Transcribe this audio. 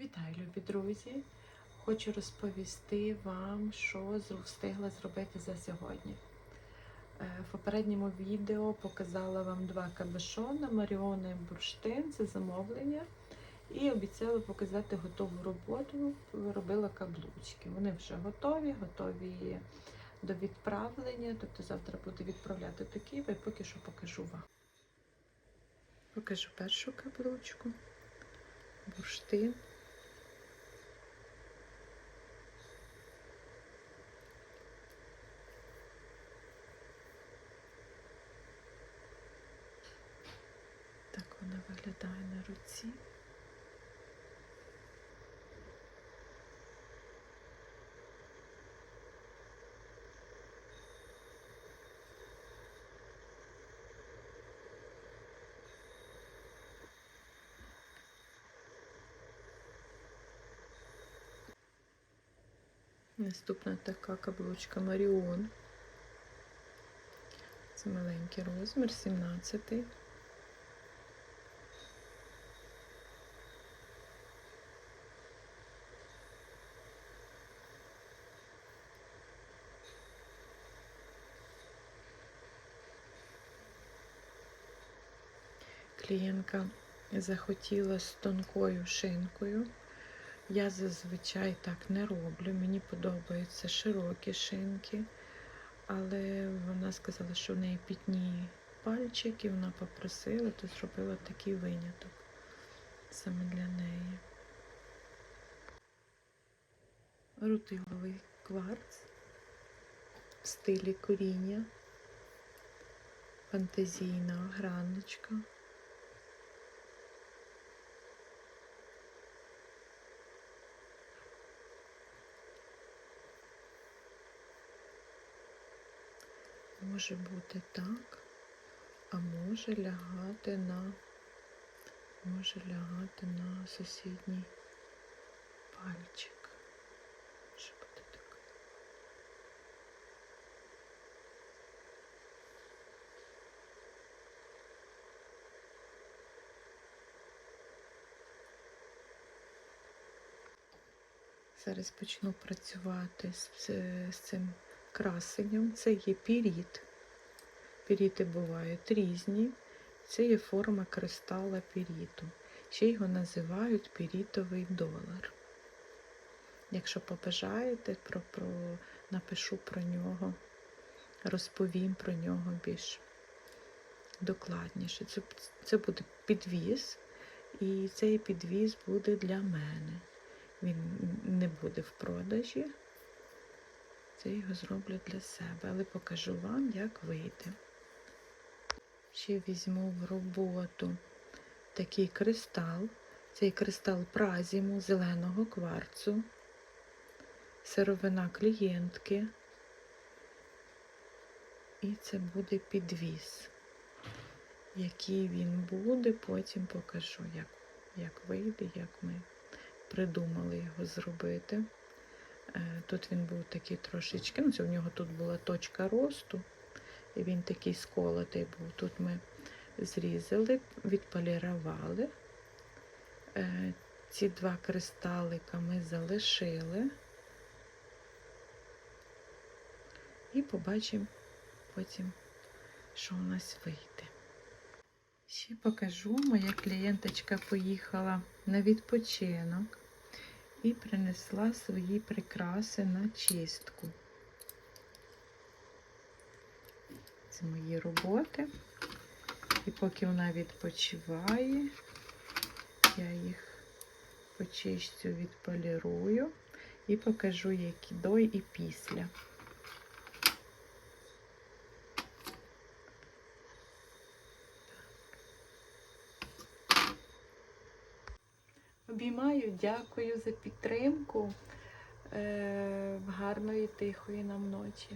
Вітаю, любі друзі! Хочу розповісти вам, що встигла зробити за сьогодні. Е, В попередньому відео показала вам два кабешона, Маріони бурштин, це замовлення. І обіцяла показати готову роботу. Робила каблучки. Вони вже готові, готові до відправлення. Тобто завтра буду відправляти до Києва і поки що покажу вам. Покажу першу каблучку. Бурштин. Так вона виглядає на руці. Наступна така каблучка Маріон. Це маленький розмір, 17. Клієнтка захотіла з тонкою шинкою. Я зазвичай так не роблю. Мені подобаються широкі шинки, але вона сказала, що в неї пітні пальчики, вона попросила, то зробила такий виняток саме для неї. Рутиловий кварц в стилі коріння, фантазійна граночка. Може бути так, а може лягати на може лягати на сусідній пальчик. Може бути так. Зараз почну працювати з, з цим красенням. Це є піріт. Піріти бувають різні. Це є форма кристала піріту. Ще його називають пірітовий долар. Якщо побажаєте, про, про, напишу про нього, розповім про нього більш докладніше. Це, це буде підвіз, і цей підвіз буде для мене. Він не буде в продажі. Це його зроблю для себе, але покажу вам, як вийде. Ще візьму в роботу такий кристал. Цей кристал празіму зеленого кварцу, сировина клієнтки. І це буде підвіз. Який він буде, потім покажу, як, як вийде, як ми придумали його зробити. Тут він був такий трошечки, ну це в нього тут була точка росту, і він такий сколотий був. Тут ми зрізали, відполірували. Ці два кристалика ми залишили і побачимо потім, що у нас вийде. Ще покажу, моя клієнточка поїхала на відпочинок і принесла свої прикраси на чистку. Це мої роботи. І поки вона відпочиває, я їх почищу, відполірую і покажу, які до і після. Обіймаю, дякую за підтримку. Е, гарної, тихої нам ночі.